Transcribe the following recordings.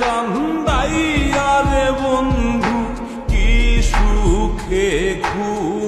কান্দাইয়া রে বন্ধু কি সুখে ঘুম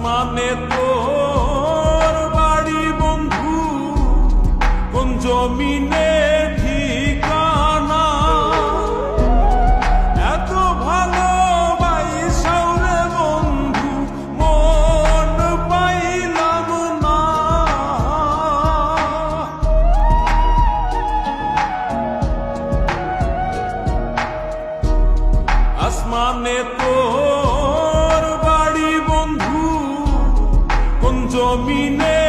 आसमान ने तो domine.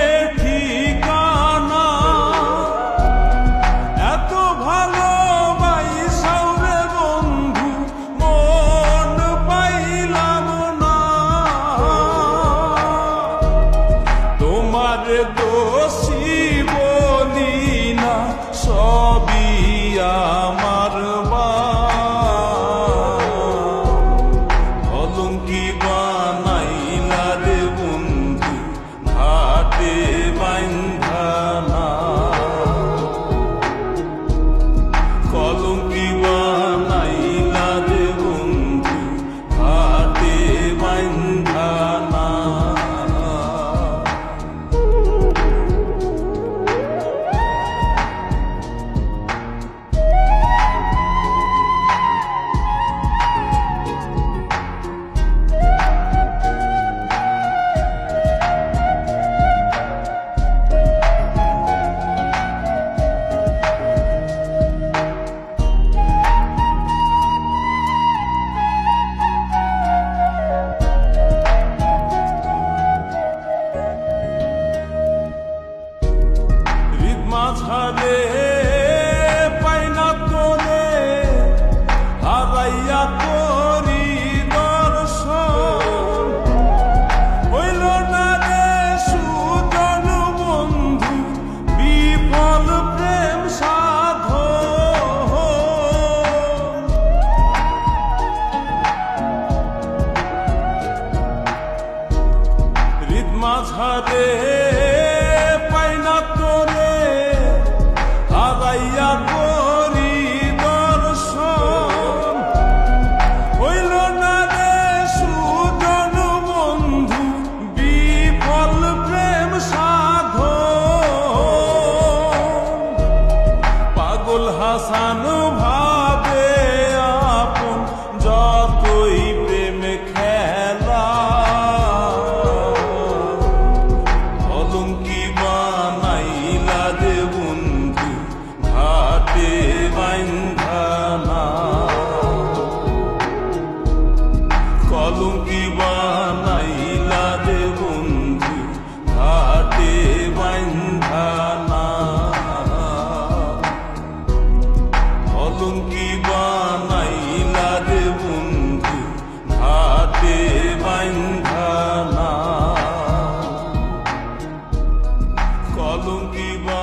মাঝারে পাই না তোরে হারাইয়া করি দর্শন। হইল না রে সুজন বন্ধু, বিফল প্রেম সাধ হৃদ মাঝারে কি বানাইলা রে বন্ধু হাতে বাইন্ধানা কলঙ্কি বা